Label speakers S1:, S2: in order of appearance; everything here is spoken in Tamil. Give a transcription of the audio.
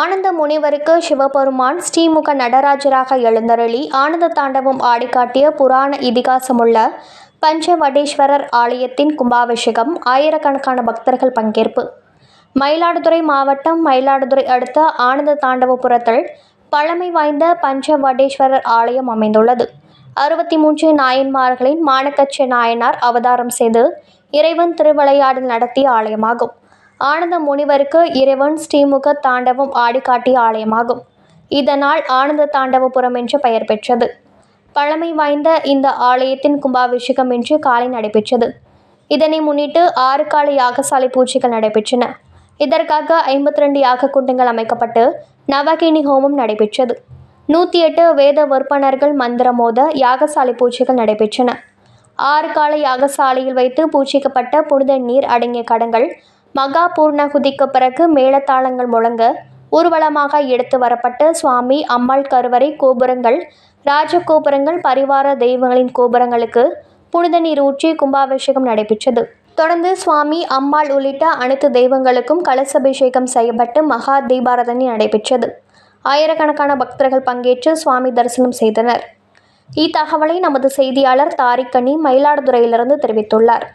S1: ஆனந்த முனிவருக்கு சிவபெருமான் ஸ்ரீமுக நடராஜராக எழுந்தருளி ஆனந்த தாண்டவம் ஆடிக்காட்டிய புராண இதிகாசமுள்ள பஞ்சவடீஸ்வரர் ஆலயத்தின் கும்பாபிஷேகம் ஆயிரக்கணக்கான பக்தர்கள் பங்கேற்பு. மயிலாடுதுறை மாவட்டம் மயிலாடுதுறை அடுத்த ஆனந்த தாண்டவபுரத்தில் பழமை வாய்ந்த பஞ்சவடீஸ்வரர் ஆலயம் அமைந்துள்ளது. அறுபத்தி மூன்று நாயன்மார்களின் மானக்கச்ச நாயனார் அவதாரம் செய்து இறைவன் திருவிளையாடல் நடத்திய ஆலயமாகும். ஆனந்த முனிவருக்கு இறைவன் ஸ்ரீமுக தாண்டவம் ஆடிக்காட்டிய ஆலயமாகும். இதனால் ஆனந்த தாண்டவபுரம் என்று பெயர் பெற்றது. பழமை வாய்ந்த இந்த ஆலயத்தின் கும்பாபிஷேகம் இன்று காலை நடைபெற்றது. இதனை முன்னிட்டு ஆறு கால யாகசாலை பூஜைகள் நடைபெற்றன. இதற்காக ஐம்பத்தி ரெண்டு யாக குண்டங்கள் அமைக்கப்பட்டு நவகினி ஹோமம் நடைபெற்றது. நூற்றி எட்டு வேத விற்பனர்கள் மந்திரமோத யாகசாலை பூஜைகள் நடைபெற்றன. ஆறு கால யாகசாலையில் வைத்து பூஜிக்கப்பட்ட புனித நீர் அடங்கிய கடங்கள் மகா பூர்ணகுதிக்கு பிறகு மேளதாளங்கள் முழங்க ஊர்வலமாக எடுத்து வரப்பட்ட சுவாமி அம்மாள் கருவறை கோபுரங்கள் ராஜகோபுரங்கள் பரிவார தெய்வங்களின் கோபுரங்களுக்கு புனித நீர் ஊற்றி கும்பாபிஷேகம் நடைபெற்றது. தொடர்ந்து சுவாமி அம்மாள் உள்ளிட்ட அனைத்து தெய்வங்களுக்கும் கலசபிஷேகம் செய்யப்பட்டு மகா தீபாரதனை நடைபெற்றது. ஆயிரக்கணக்கான பக்தர்கள் பங்கேற்று சுவாமி தரிசனம் செய்தனர். இத்தகவலை நமது செய்தியாளர் தாரிக்கனி மயிலாடுதுறையிலிருந்து தெரிவித்துள்ளார்.